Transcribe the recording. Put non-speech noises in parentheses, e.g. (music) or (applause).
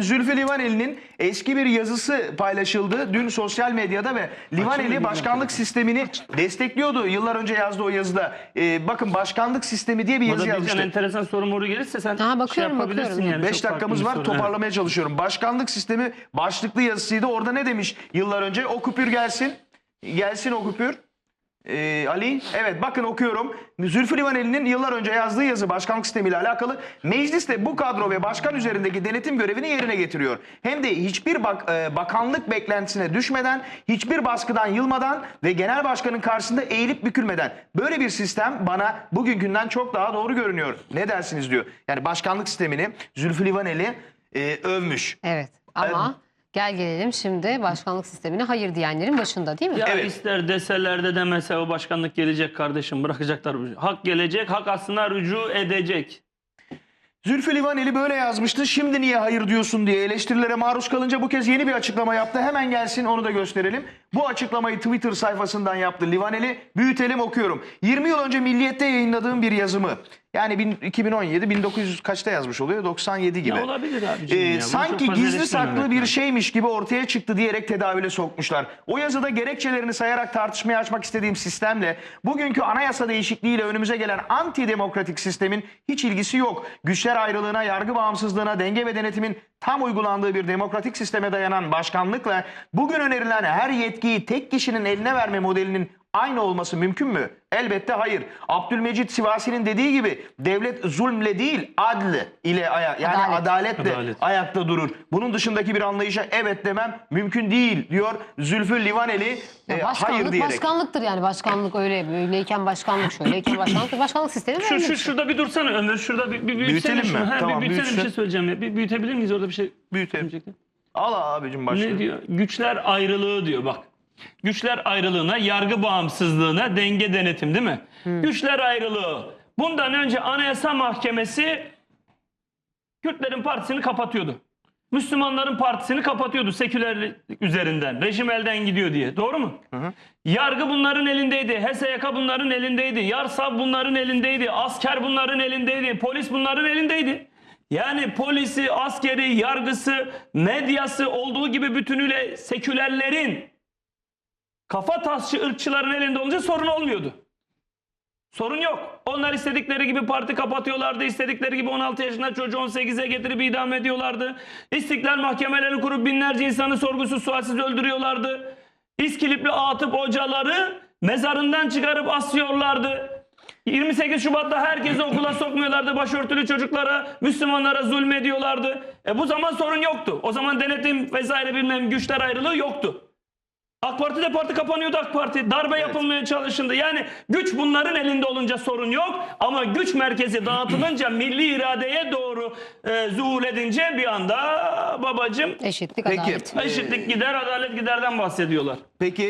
Zülfü Livaneli'nin eski bir yazısı paylaşıldı dün sosyal medyada ve Livaneli başkanlık sistemini destekliyordu yıllar önce yazdığı o yazıda. Ee, bakın başkanlık sistemi diye bir yazı Burada yazmıştı. enteresan soru moru gelirse sen Aha, bakıyorum, şey yapabilirsin bakıyorum. yani. 5 Çok dakikamız farklı var bir soru. toparlamaya çalışıyorum. Başkanlık sistemi başlıklı yazısıydı. Orada ne demiş yıllar önce? O küpür gelsin. Gelsin o küpür. Ee, Ali, evet bakın okuyorum. Zülfü Livaneli'nin yıllar önce yazdığı yazı başkanlık sistemiyle alakalı. Mecliste bu kadro ve başkan üzerindeki denetim görevini yerine getiriyor. Hem de hiçbir bak, e, bakanlık beklentisine düşmeden, hiçbir baskıdan yılmadan ve genel başkanın karşısında eğilip bükülmeden. Böyle bir sistem bana bugünkünden çok daha doğru görünüyor. Ne dersiniz diyor. Yani başkanlık sistemini Zülfü Livaneli e, övmüş. Evet ama gel gelelim şimdi başkanlık sistemine hayır diyenlerin başında değil mi? Ya Evet. ister deseler de demese o başkanlık gelecek kardeşim bırakacaklar. bu- Hak gelecek, hak aslında rücu edecek. Zülfü Livaneli böyle yazmıştı. Şimdi niye hayır diyorsun diye eleştirilere maruz kalınca bu kez yeni bir açıklama yaptı. Hemen gelsin onu da gösterelim. Bu açıklamayı Twitter sayfasından yaptı Livaneli. Büyütelim okuyorum. 20 yıl önce Milliyet'te yayınladığım bir yazımı. Yani bin- 2017 1900 kaçta yazmış oluyor? 97 gibi. Ya olabilir abiciğim Ee, ya. Bunu sanki çok gizli saklı bir şeymiş gibi ortaya çıktı diyerek tedavüle sokmuşlar. O yazıda gerekçelerini sayarak tartışmaya açmak istediğim sistemle bugünkü anayasa değişikliğiyle önümüze gelen antidemokratik sistemin hiç ilgisi yok. Güçler ayrılığına, yargı bağımsızlığına, denge ve denetimin tam uygulandığı bir demokratik sisteme dayanan başkanlıkla bugün önerilen her yetkiyi tek kişinin eline verme modelinin aynı olması mümkün mü? Elbette hayır. Abdülmecit Sivasi'nin dediği gibi devlet zulmle değil adl ile aya yani Adalet. adaletle Adalet. ayakta durur. Bunun dışındaki bir anlayışa evet demem mümkün değil diyor Zülfü Livaneli e, hayır başkanlık diyerek. başkanlıktır yani başkanlık öyle böyleyken başkanlık şöyleyken başkanlık başkanlık sistemi Şu, böyle. şu, şurada bir dursana Ömer. Şurada bir, bir büyütsene Büyütelim mi? Ha, Tamam, bir büyütsene bir şey söyleyeceğim ya. Bir büyütebilir miyiz orada bir şey? Büyütelim. Al abicim başla. Ne diyor? Güçler ayrılığı diyor bak. Güçler ayrılığına, yargı bağımsızlığına, denge denetim değil mi? Güçler ayrılığı. Bundan önce Anayasa Mahkemesi Kürtlerin partisini kapatıyordu. Müslümanların partisini kapatıyordu sekülerlik üzerinden. Rejim elden gidiyor diye. Doğru mu? Yargı bunların elindeydi. HSYK bunların elindeydi. Yarsav bunların elindeydi. Asker bunların elindeydi. Polis bunların elindeydi. Yani polisi, askeri, yargısı, medyası olduğu gibi bütünüyle sekülerlerin kafa tasçı ırkçıların elinde olunca sorun olmuyordu. Sorun yok. Onlar istedikleri gibi parti kapatıyorlardı. istedikleri gibi 16 yaşında çocuğu 18'e getirip idam ediyorlardı. İstiklal mahkemelerini kurup binlerce insanı sorgusuz sualsiz öldürüyorlardı. İskilipli Atıp hocaları mezarından çıkarıp asıyorlardı. 28 Şubat'ta herkesi okula sokmuyorlardı. Başörtülü çocuklara, Müslümanlara zulmediyorlardı. E bu zaman sorun yoktu. O zaman denetim vesaire bilmem güçler ayrılığı yoktu. AK Parti de parti kapanıyordu AK Parti. Darbe yapılmaya çalışıldı. Yani güç bunların elinde olunca sorun yok. Ama güç merkezi dağıtılınca (clears throat) milli iradeye doğru e, zuhur edince bir anda babacım Eşitlik Peki. adalet. eşitlik gider adalet giderden bahsediyorlar. Peki